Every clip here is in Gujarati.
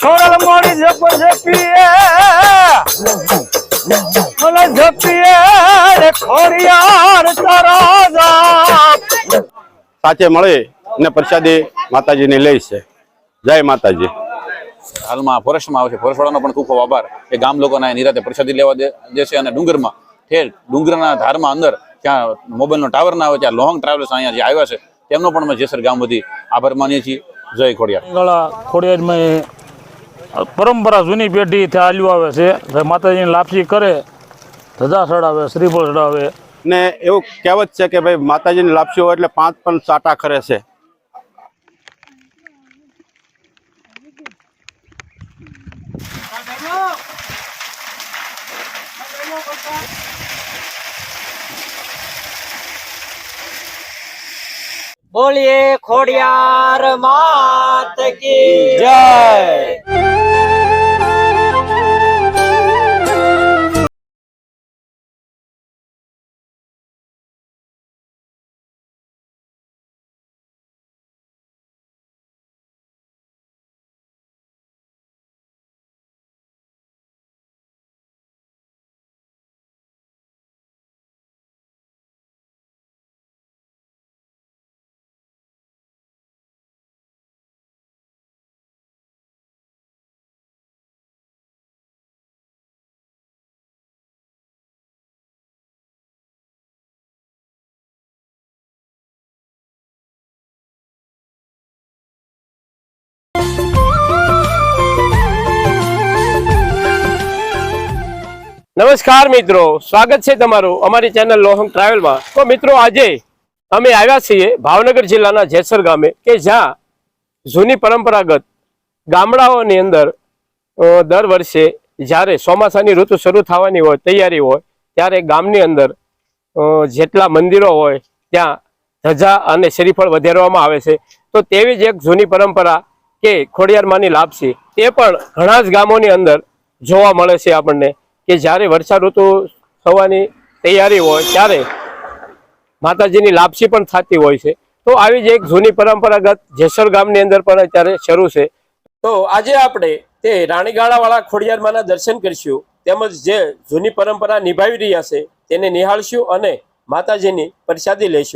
છોડલ મોડી જપ જપીએ મને જપીએ રે ખોડિયાર તારા સાથે મળી અને પ્રસાદી માતાજીની લઈ છે. જય માતાજી. હાલમાં ફોરેસ્ટમાં આવે છે. ફોરેસ્ટવાળાનો પણ ખૂબ ખૂબ આભાર. એ ગામ લોકોના નિરાતે પ્રસાદી લેવા દે દે છે અને ડુંગરમાં ઠેર ડુંગરના ધારમાં અંદર ત્યાં મોબાઈલનો ટાવર ના આવે ત્યાં લોંગ ટ્રાવેલ્સ અહીંયા જે આવ્યા છે તેમનો પણ અમે જેસર ગામ બધી આભાર માનીએ છીએ. જય ખોડિયાર. ખોડિયારમાં પરંપરા જૂની પેઢીથી હાલ્યું આવે છે. કે માતાજીની લાપસી કરે ધજા ચડાવે શ્રીફળ ચડાવે. ને એવું કહેવત છે કે ભાઈ માતાજીની હોય એટલે પાંચ પણ સાટા કરે છે. બોલીએ ખોડિયાર માત કી જય. નમસ્કાર મિત્રો, સ્વાગત છે તમારું અમારી ચેનલ લોહંગ ટ્રાવેલમાં. તો મિત્રો, આજે અમે આવ્યા છીએ ભાવનગર જિલ્લાના જેસર ગામે, કે જ્યાં જૂની પરંપરાગત ગામડાઓની અંદર દર વર્ષે જ્યારે ચોમાસાની ઋતુ શરૂ થવાની હોય, તૈયારી હોય, ત્યારે ગામની અંદર જેટલા મંદિરો હોય, ત્યાં ધજા અને શ્રીફળ વધારવામાં આવે છે. તો તેવી જ એક જૂની પરંપરા કે ખોડિયારમાંની લાપસી, તે પણ ઘણા જ ગામોની અંદર જોવા મળે છે આપણને. કે જ્યારે વર્ષા ઋતુ થવાની તૈયારી હોય ત્યારે માતાજીની લાપસી પણ થતી હોય છે. તો આવી જ એક જૂની પરંપરાગત જેસર ગામની અંદર પણ અત્યારે શરૂ છે. તો આજે આપણે તે રાણીગાળાવાળા ખોડિયારમાંના દર્શન કરીશું. તેમજ જે જૂની પરંપરા નિભાવી રહ્યા છે તેને નિહાળશું અને માતાજીની પ્રસાદી લઈશું.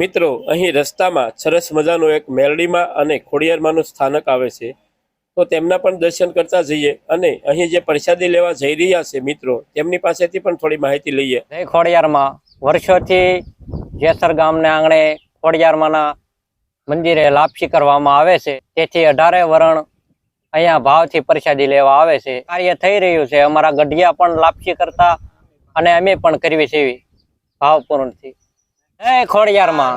મિત્રો, અહીં રસ્તામાં સરસ મજાનું એક મેલડીમાં અને ખોડિયારમાંનું સ્થાનક આવે છે. તો તેમના પણ દર્શન કરતા જઈએ અને અહીં જે પ્રસાદી લેવા જઈ રહ્યા છે મિત્રો, તેમની પાસેથી પણ થોડી માહિતી લઈએ. ખોડિયારમાં. વર્ષોથી જેસર ગામને આંગણે ખોડિયારમાંના મંદિરે લાપસી કરવામાં આવે છે. તેથી અઢારે વરણ અહીંયા ભાવથી પ્રસાદી લેવા આવે છે. કાર્ય થઈ રહ્યું છે. અમારા ગઢિયા પણ લાપસી કરતા અને અમે પણ કરવી છે ભાવપૂર્ણથી. જય ખોડિયારમાં.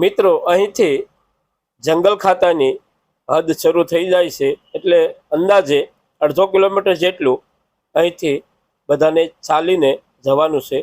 મિત્રો, અહીંથી જંગલ ખાતાની હદ શરૂ થઈ જાય છે એટલે અંદાજે અડધો કિલોમીટર જેટલું અહીંથી બધાને ચાલીને જવાનું છે.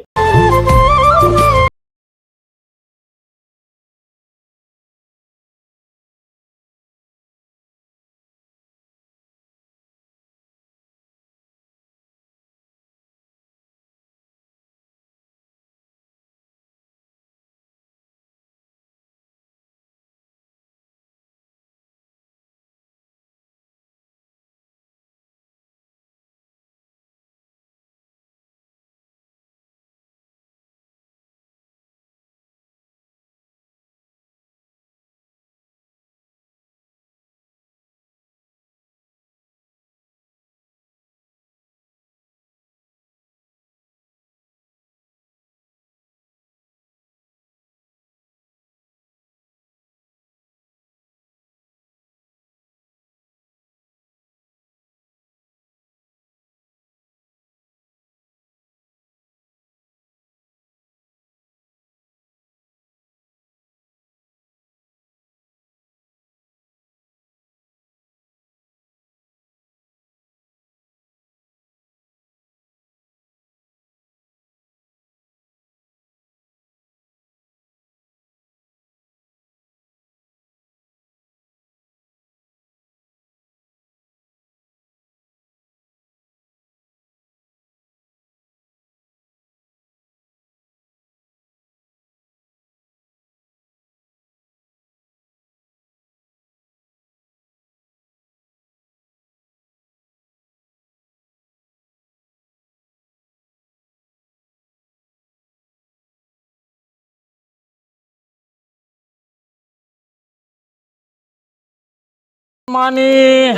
માની.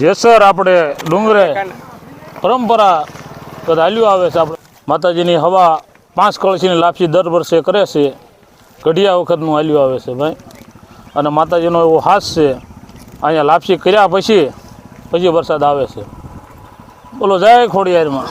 જેસર આપણે ડુંગરે પરંપરા હાલ્યું આવે છે આપણે. માતાજીની હવા પાંચ કળશીની લાપસી દર વર્ષે કરે છે. ઘડિયા વખતનું હાલ્યું આવે છે ભાઈ. અને માતાજીનો એવો હાથ છે, અહીંયા લાપસી કર્યા પછી પછી વરસાદ આવે છે. બોલો, જાય ખોડિયારમાં.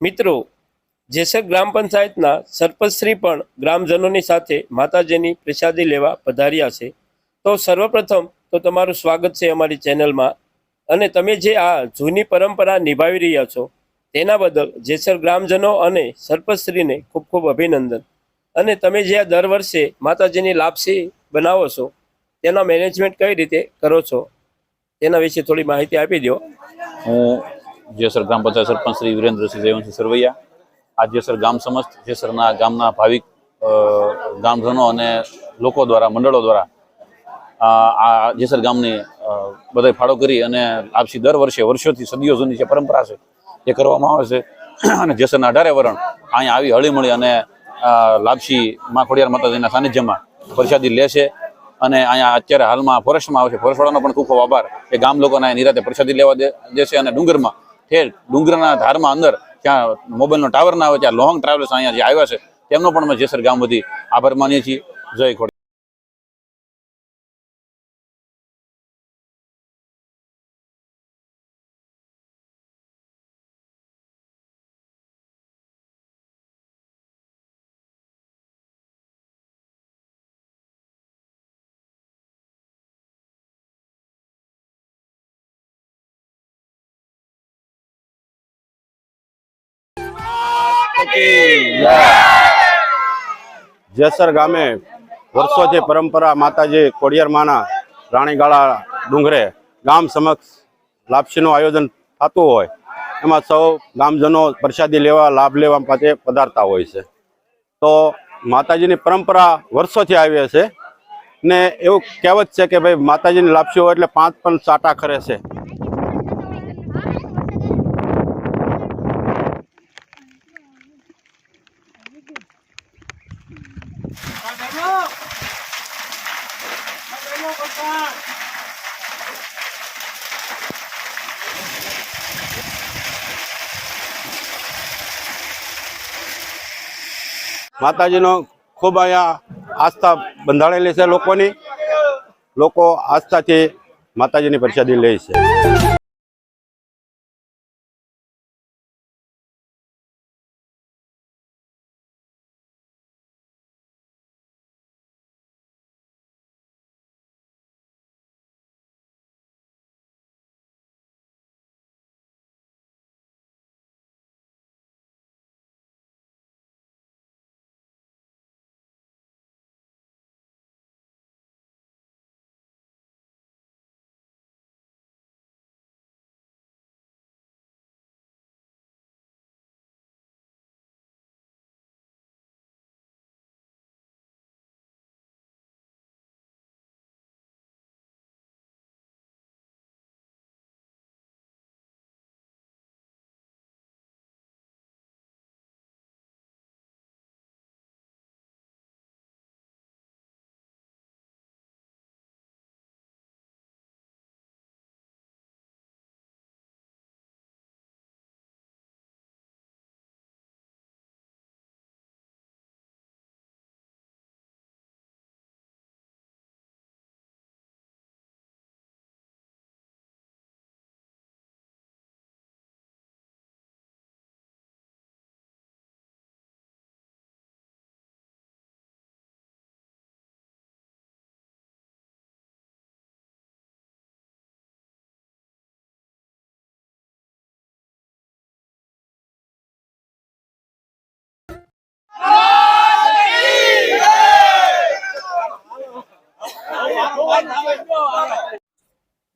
મિત્રો જેસર ગ્રામ પંચાયતના સરપંચશ્રી પણ ગ્રામજનોની સાથે માતાજીની પ્રસાદી લેવા પધાર્યા છે. તો સર્વપ્રથમ તો તમારું સ્વાગત છે અમારી ચેનલમાં. અને તમે જે આ જૂની પરંપરા નિભાવી રહ્યા છો, તેના બદલ જેસર ગ્રામજનો અને સરપંચશ્રીને ખૂબ ખૂબ અભિનંદન. અને તમે જે આ દર વર્ષે માતાજીની લાપસી બનાવો છો, તેના મેનેજમેન્ટ કઈ રીતે કરો છો, તેના વિશે થોડી માહિતી આપી દો. હું જેસર ગ્રામ પંચાયત સરપંચ શ્રી વિરેન્દ્રસિંહ જયવંતસિંહ સરવૈયા, આ જેસર ગામ સમસ્ત, જેસરના ગામના ભાવિક ગામજનો અને લોકો દ્વારા, મંડળો દ્વારા, આ જેસર ગામની બધા ફાળો કરી અને આપસી દર વર્ષે, વર્ષોથી સદીઓ જૂની જે પરંપરા છે, એ કરવામાં આવે છે. અને જેસરના અઢારે વરણ, અહીંયા આવી હળીમળી અને લાપસી મા ખોડિયાર માતાજીના સાનિધ્યમાં પ્રસાદી લે છે. અને અહીંયા અત્યારે હાલમાં ફોરેસ્ટમાં આવે છે. ફોરેસ્ટવાળાનો પણ ખૂબ આભાર. એ ગામ લોકોને નિરાતે પ્રસાદી લેવા દે છે અને ડુંગરમાં ઠેર ડુંગરના ધારમાં અંદર ત્યાં મોબાઈલનો ટાવર ના આવે ત્યાં લોંગ ટ્રાવેલ્સ અહીંયા જે આવ્યા છે, તેમનો પણ અમે જેસર ગામ બધી આભાર માનીએ છીએ. જય ખોડી જેસર ગામે વર્ષોથી પરંપરા માતાજી કોડિયાર માના રાણીગાળા ડુંગરે ગામ સમક્ષ લાપસીનું આયોજન થતું હોય. એમાં સૌ ગામજનો પ્રસાદી લેવા, લાભ લેવા માટે પધારતા હોય છે. તો માતાજીની પરંપરા વર્ષોથી આવી છે ને એવું કહેવત છે કે ભાઈ માતાજીની લાપસી હોય એટલે પાંચ પણ સાટા ખરે છે. માતાજીનો ખૂબ અહીંયા આસ્થા બંધાળેલી છે લોકોની. લોકો આસ્થાથી માતાજીની પ્રસાદી લે છે.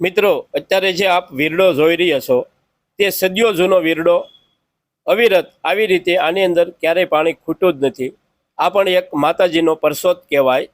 મિત્રો, અત્યારે જે આપ વીરડો જોઈ રહ્યા છો, તે સદીઓ જૂનો વીરડો, અવિરત આવી રીતે આની અંદર ક્યારેય પાણી ખૂટતું જ નથી. આ પણ એક માતાજીનો પરસોત કહેવાય.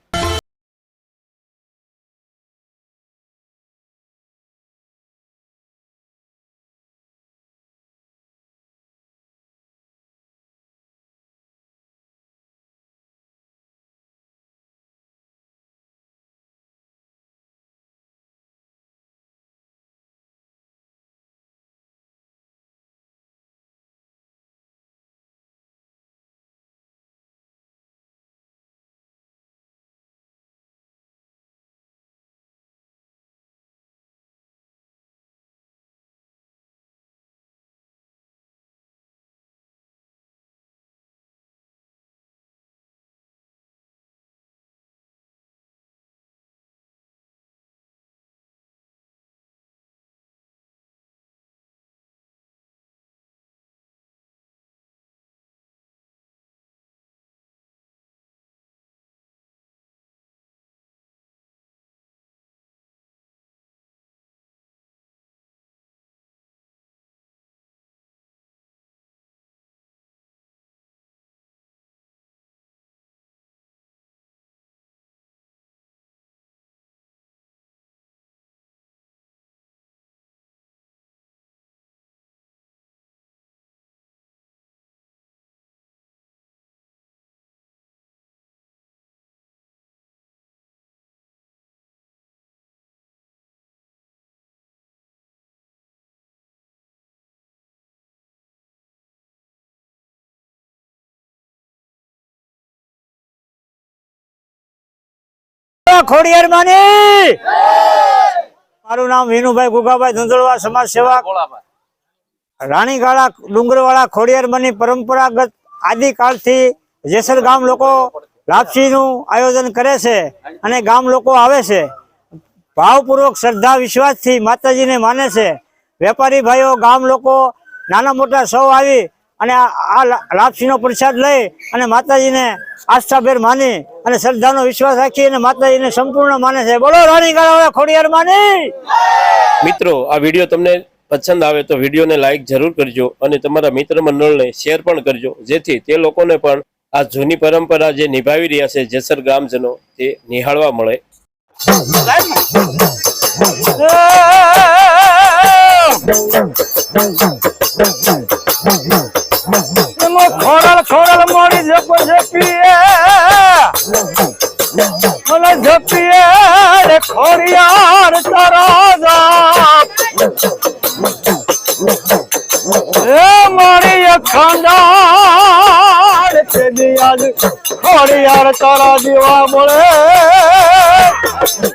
ખોડિયાર માની! મારું નામ વિનુભાઈ પરંપરાગત આદિકાળથી જેસર ગામ લોકો લાપસીનું આયોજન કરે છે અને ગામ લોકો આવે છે. ભાવપૂર્વક શ્રદ્ધા, વિશ્વાસથી માતાજીને માને છે. વેપારી ભાઈઓ, ગામ લોકો, નાના મોટા સૌ આવી અને આ લાપસીનો પ્રસાદ લઈ અને માતાજીને આસ્થાભેર માની અને શ્રદ્ધાનો વિશ્વાસ રાખી અને માતાજીને સંપૂર્ણ માને છે. બોલો રાણી ગાળા ખોડિયાર માની! મિત્રો આ વીડિયો તમને પસંદ આવે તો વિડીયોને લાઇક જરૂર કરજો અને તમારા મિત્ર મંડળને શેર પણ કરજો જેથી તે લોકોને પણ આ જૂની પરંપરા જે નિભાવી રહ્યા છે જેસર ગામજનો તે નિહાળવા મળે. ખોડલ ખોડલ મોડી જપ જપીએ મને જપીએ રે ખોરિયાર તારા જાપ એ મારી અખંડાર તે દિયાદ ખોરિયાર તારા દીવા મળે.